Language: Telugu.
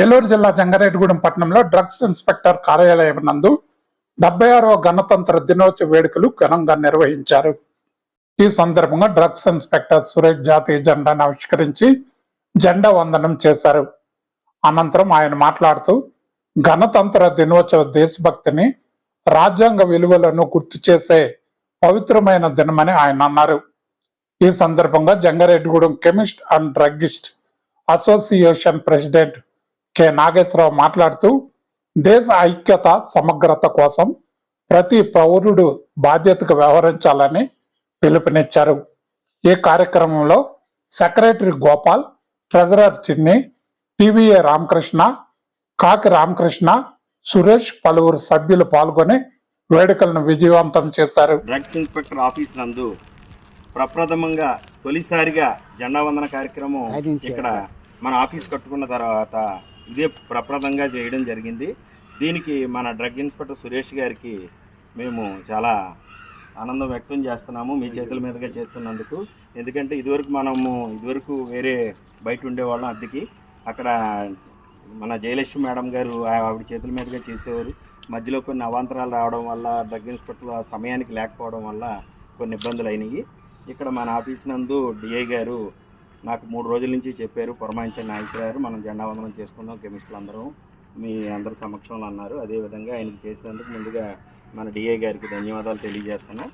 ఏలూరు జిల్లా జంగారెడ్డిగూడెం పట్టణంలో డ్రగ్స్ ఇన్స్పెక్టర్ కార్యాలయం నందు డెబ్బై ఆరవ గణతంత్ర దినోత్సవ వేడుకలు ఘనంగా నిర్వహించారు. ఈ సందర్భంగా డ్రగ్స్ ఇన్స్పెక్టర్ సురేష్ జాతీయ జెండాను ఆవిష్కరించి జెండా వందనం చేశారు. అనంతరం ఆయన మాట్లాడుతూ గణతంత్ర దినోత్సవ దేశభక్తిని రాజ్యాంగ విలువలను గుర్తు చేసే పవిత్రమైన దినమని ఆయన అన్నారు. ఈ సందర్భంగా Jangareddygudem chemist and druggist association president K. Nageswararao మాట్లాడుతూ దేశ ఐక్యత సమగ్రత కోసం ప్రతి పౌరుడు బాధ్యతగా వ్యవహరించాలని పిలుపునిచ్చారు. ఈ కార్యక్రమంలో సెక్రటరీ గోపాల్ ట్రెజరర్ చిన్ని టివిఏ రామకృష్ణ కాకి రామకృష్ణ సురేష్ పలువురు సభ్యులు పాల్గొని వేడుకలను విజయవంతం చేశారు. డ్రగ్స్ ఇన్స్పెక్టర్ ఆఫీస్ నందు ప్రప్రథమంగా తొలిసారిగా జెండా వందన కార్యక్రమం ఇక్కడ మన ఆఫీస్ కట్టుకున్న తర్వాత ఇదే ప్రప్రదంగా చేయడం జరిగింది. దీనికి మన డ్రగ్ ఇన్స్పెక్టర్ సురేష్ గారికి మేము చాలా ఆనందం వ్యక్తం చేస్తున్నాము మీ చేతుల మీదుగా చేస్తున్నందుకు. ఎందుకంటే ఇదివరకు మనము ఇదివరకు వేరే బయట ఉండేవాళ్ళం అద్దెకి. అక్కడ మన జయలక్ష్మి మేడం గారు ఆవిడ చేతుల మీదుగా చేసేవారు. మధ్యలో కొన్ని అవాంతరాలు రావడం వల్ల డ్రగ్ ఇన్స్పెక్టర్ ఆ సమయానికి లేకపోవడం వల్ల కొన్ని ఇబ్బందులు అయినాయి. ఇక్కడ మన ఆఫీస్ నందు డిఐ గారు నాకు మూడు రోజుల నుంచి చెప్పారు పురమాయించండి నాగేశ్వర మనం జెండా వందనం చేసుకుందాం కెమిస్టులు అందరూ మీ అందరి సమక్షంలో అన్నారు. అదేవిధంగా ఆయనకి చేసినందుకు ముందుగా మన డిఐ గారికి ధన్యవాదాలు తెలియజేస్తున్నాం